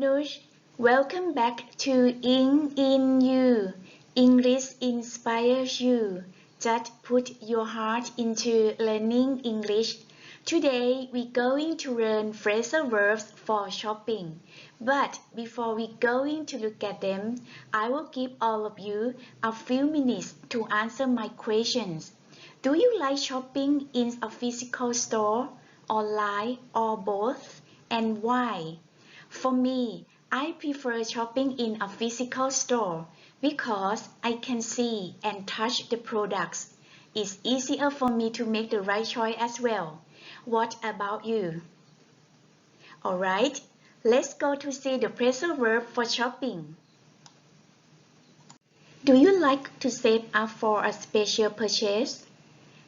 Anush. Welcome back to In in You. English inspires you. Just put your heart into learning English. Today we're going to learn phrasal verbs for shopping. But before we going to look at them, I will give all of you a few minutes to answer my questions. Do you like shopping in a physical store, online, or both? And why? For me, I prefer shopping in a physical store because I can see and touch the products. It's easier for me to make the right choice as well. What about you? Alright, let's go to see the phrasal verb for shopping. Do you like to save up for a special purchase?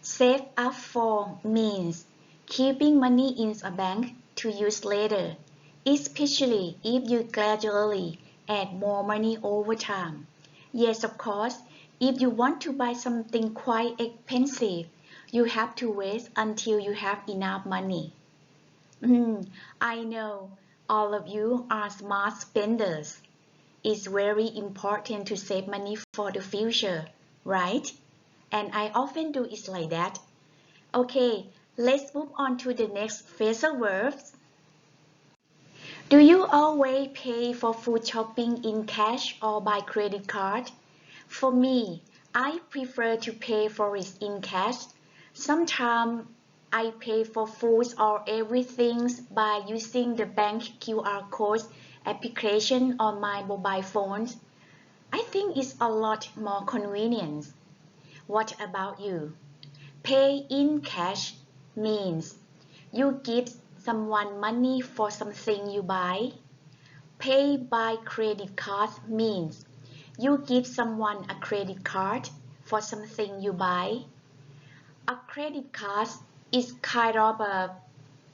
Save up for means keeping money in a bank to use later especially if you gradually add more money over time. Yes, of course, if you want to buy something quite expensive, you have to wait until you have enough money. Mm, I know all of you are smart spenders. It's very important to save money for the future, right? And I often do it like that. Okay, let's move on to the next phrasal verbs. Do you always pay for food shopping in cash or by credit card? For me, I prefer to pay for it in cash. Sometimes I pay for foods or everything by using the bank QR code application on my mobile phone. I think it's a lot more convenient. What about you? Pay in cash means you give someone money for something you buy. Pay by credit card means you give someone a credit card for something you buy. A credit card is kind of a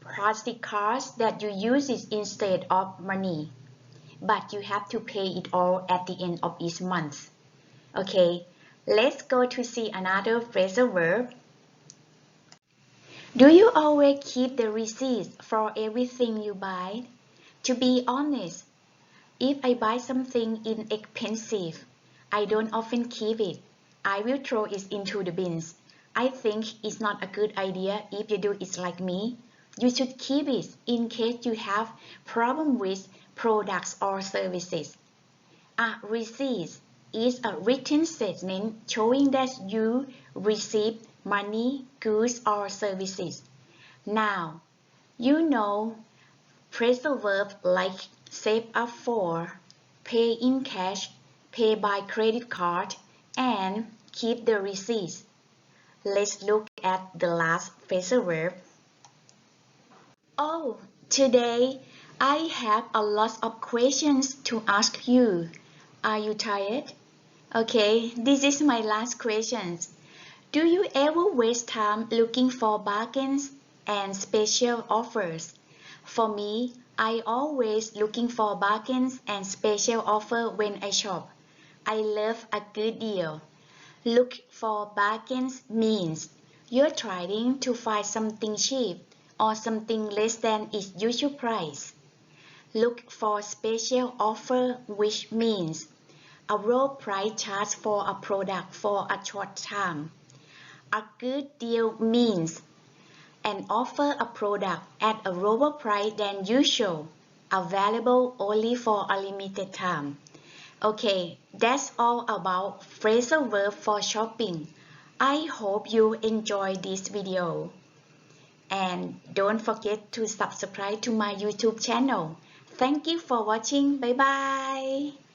plastic card that you use it instead of money, but you have to pay it all at the end of each month. Okay, let's go to see another phrasal verb do you always keep the receipts for everything you buy? To be honest, if I buy something inexpensive, I don't often keep it. I will throw it into the bins. I think it's not a good idea if you do it like me. You should keep it in case you have problem with products or services. A receipt is a written statement showing that you received money, goods, or services. Now, you know phrasal verbs like save up for, pay in cash, pay by credit card, and keep the receipts. Let's look at the last phrasal verb. Oh, today I have a lot of questions to ask you. Are you tired? Okay, this is my last question. Do you ever waste time looking for bargains and special offers? For me, I always looking for bargains and special offer when I shop. I love a good deal. Look for bargains means you're trying to find something cheap or something less than its usual price. Look for special offer which means a low price charge for a product for a short time. A good deal means an offer a product at a lower price than usual, available only for a limited time. Okay, that's all about phrasal verb for shopping. I hope you enjoy this video. And don't forget to subscribe to my YouTube channel. Thank you for watching. Bye bye.